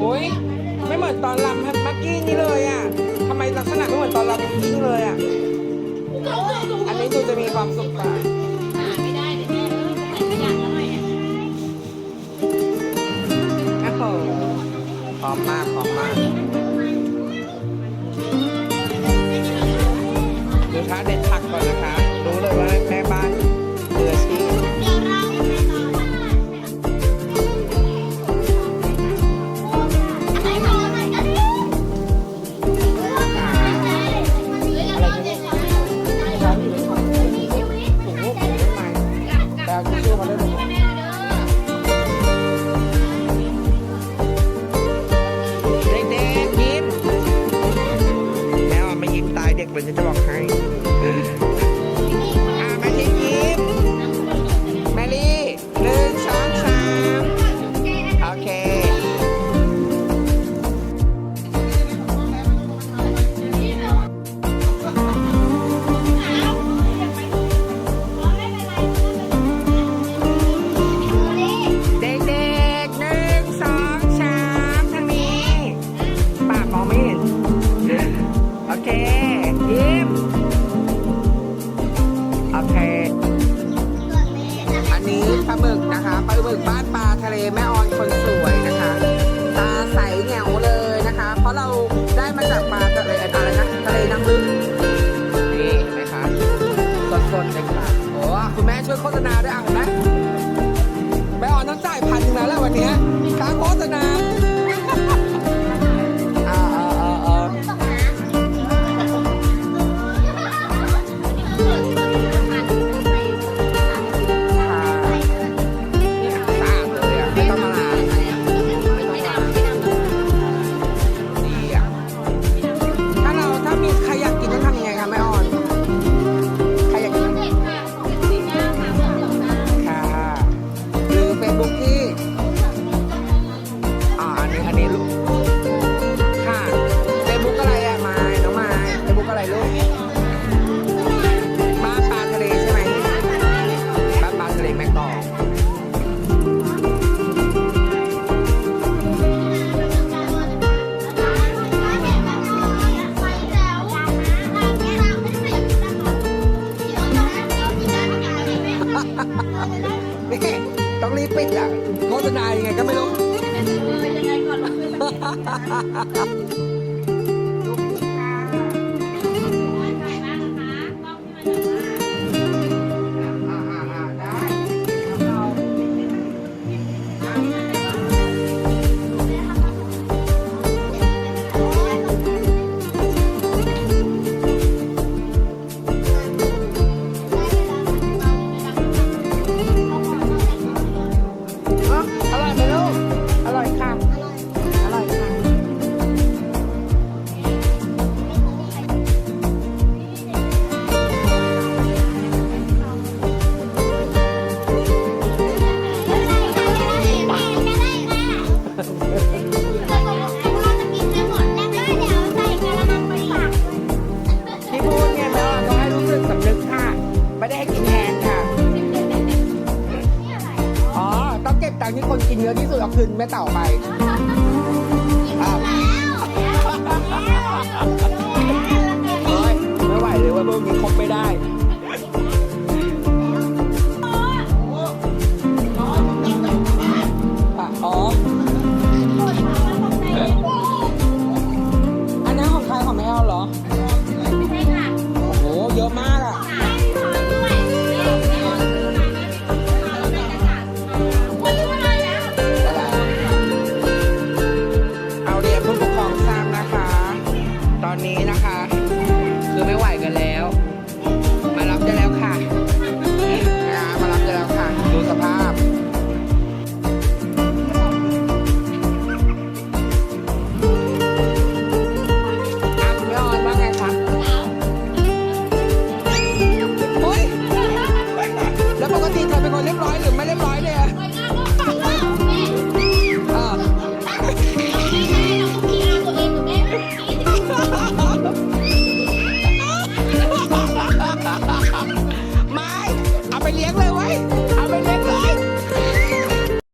โอ้ยไม่เหมือนตอนลำแฮมเร์กี้นี่เลยอะทำไมลักษณะไม่เหมือนตอนลำเมื่อกี้นี่เลยอะ อันนี้ดูจะมีความสุขกว่า was an addict. นี่ต้องรีบปิดอะโฆษณายังไงก็ไม่รู้ ยังไงก่อน อะที่สุดเอาคืนแม่เต่าไปอะเฮ้ยไม่ไหวเลยว่าพวกนี้คบไม่ได้